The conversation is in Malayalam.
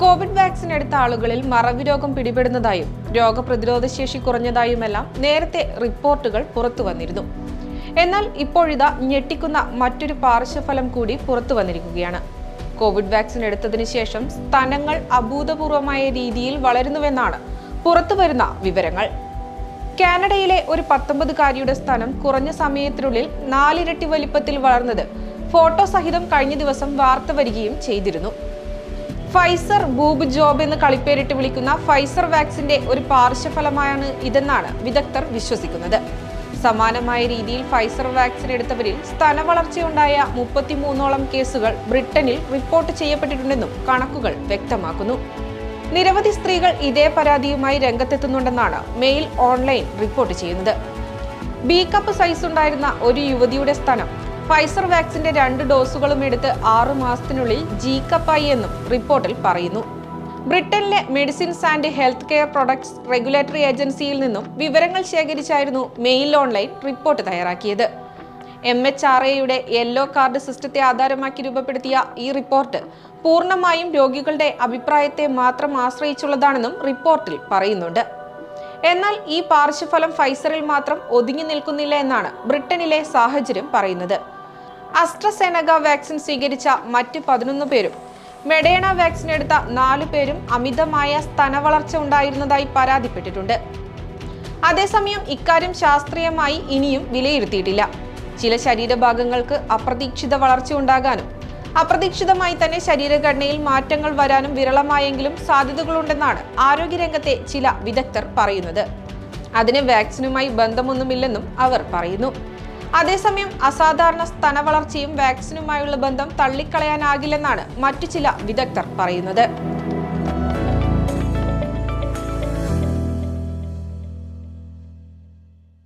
കോവിഡ് വാക്സിൻ എടുത്ത ആളുകളിൽ മറവി രോഗം പിടിപെടുന്നതായും രോഗപ്രതിരോധ ശേഷി കുറഞ്ഞതായുമെല്ലാം നേരത്തെ റിപ്പോർട്ടുകൾ പുറത്തു വന്നിരുന്നു. എന്നാൽ ഇപ്പോഴിതാ ഞെട്ടിക്കുന്ന മറ്റൊരു പാർശ്വഫലം കൂടി പുറത്തു വന്നിരിക്കുകയാണ്. കോവിഡ് വാക്സിൻ എടുത്തതിനു ശേഷം സ്ഥലങ്ങൾ അഭൂതപൂർവമായ രീതിയിൽ വളരുന്നുവെന്നാണ് പുറത്തുവരുന്ന വിവരങ്ങൾ. കാനഡയിലെ ഒരു പത്തൊമ്പതുകാരിയുടെ സ്ഥലം കുറഞ്ഞ സമയത്തിനുള്ളിൽ നാലിരട്ടി വലിപ്പത്തിൽ വളർന്നത് ഫോട്ടോ സഹിതം കഴിഞ്ഞ ദിവസം വാർത്ത വരികയും ചെയ്തിരുന്നു. ഫൈസർ ബൂബ് ജോബ് എന്ന് കളിപ്പേരിട്ട് വിളിക്കുന്ന ഫൈസർ വാക്സിന്റെ ഒരു പാർശ്വഫലമായാണ് ഇതെന്നാണ് വിദഗ്ധർ വിശ്വസിക്കുന്നത്. സമാനമായ രീതിയിൽ ഫൈസർ വാക്സിൻ എടുത്തവരിൽ സ്തനവളർച്ചയുണ്ടായ മുപ്പത്തിമൂന്നോളം കേസുകൾ ബ്രിട്ടനിൽ റിപ്പോർട്ട് ചെയ്യപ്പെട്ടിട്ടുണ്ടെന്നും കണക്കുകൾ വ്യക്തമാക്കുന്നു. നിരവധി സ്ത്രീകൾ ഇതേ പരാതിയുമായി രംഗത്തെത്തുന്നുണ്ടെന്നാണ് മെയിൽ ഓൺലൈൻ റിപ്പോർട്ട് ചെയ്യുന്നത്. ബി കപ്പ് സൈസ് ഉണ്ടായിരുന്ന ഒരു യുവതിയുടെ സ്ഥാനം ഫൈസർ വാക്സിന്റെ രണ്ട് ഡോസുകളും എടുത്ത് ആറു മാസത്തിനുള്ളിൽ ജീക്കപ്പായി കപ്പായി എന്നും റിപ്പോർട്ടിൽ പറയുന്നു. ബ്രിട്ടനിലെ medicines and health care products regulatory ഏജൻസിയിൽ നിന്നും വിവരങ്ങൾ ശേഖരിച്ചായിരുന്നു മെയിൽ ഓൺലൈൻ റിപ്പോർട്ട് തയ്യാറാക്കിയത്. എം എച്ച് ആർ എയുടെ യെല്ലോ കാർഡ് സിസ്റ്റത്തെ ആധാരമാക്കി രൂപപ്പെടുത്തിയ ഈ റിപ്പോർട്ട് പൂർണമായും രോഗികളുടെ അഭിപ്രായത്തെ മാത്രം ആശ്രയിച്ചുള്ളതാണെന്നും റിപ്പോർട്ടിൽ പറയുന്നുണ്ട്. എന്നാൽ ഈ പാർശ്വഫലം ഫൈസറിൽ മാത്രം ഒതുങ്ങി നിൽക്കുന്നില്ല എന്നാണ് ബ്രിട്ടനിലെ സാഹചര്യം പറയുന്നത്. അസ്ട്രസെനഗ വാക്സിൻ സ്വീകരിച്ച മറ്റ് പതിനൊന്ന് പേരും മെഡേണ വാക്സിൻ എടുത്ത നാലു പേരും അമിതമായ സ്തനവളർച്ച ഉണ്ടായിരുന്നതായി പരാതിപ്പെട്ടിട്ടുണ്ട്. അതേസമയം ഇക്കാര്യം ശാസ്ത്രീയമായി ഇനിയും വിലയിരുത്തിയിട്ടില്ല. ചില ശരീരഭാഗങ്ങൾക്ക് അപ്രതീക്ഷിത വളർച്ച ഉണ്ടാകാനും അപ്രതീക്ഷിതമായി തന്നെ ശരീരഘടനയിൽ മാറ്റങ്ങൾ വരാനും വിരളമായെങ്കിലും സാധ്യതകളുണ്ടെന്നാണ് ആരോഗ്യരംഗത്തെ ചില വിദഗ്ധർ പറയുന്നത്. അതിന് വാക്സിനുമായി ബന്ധമൊന്നുമില്ലെന്നും അവർ പറയുന്നു. അതേസമയം അസാധാരണ സ്തനവളർച്ചയും വാക്സിനുമായുള്ള ബന്ധം തള്ളിക്കളയാനാകില്ലെന്നാണ് മറ്റു ചില വിദഗ്ധർ പറയുന്നത്.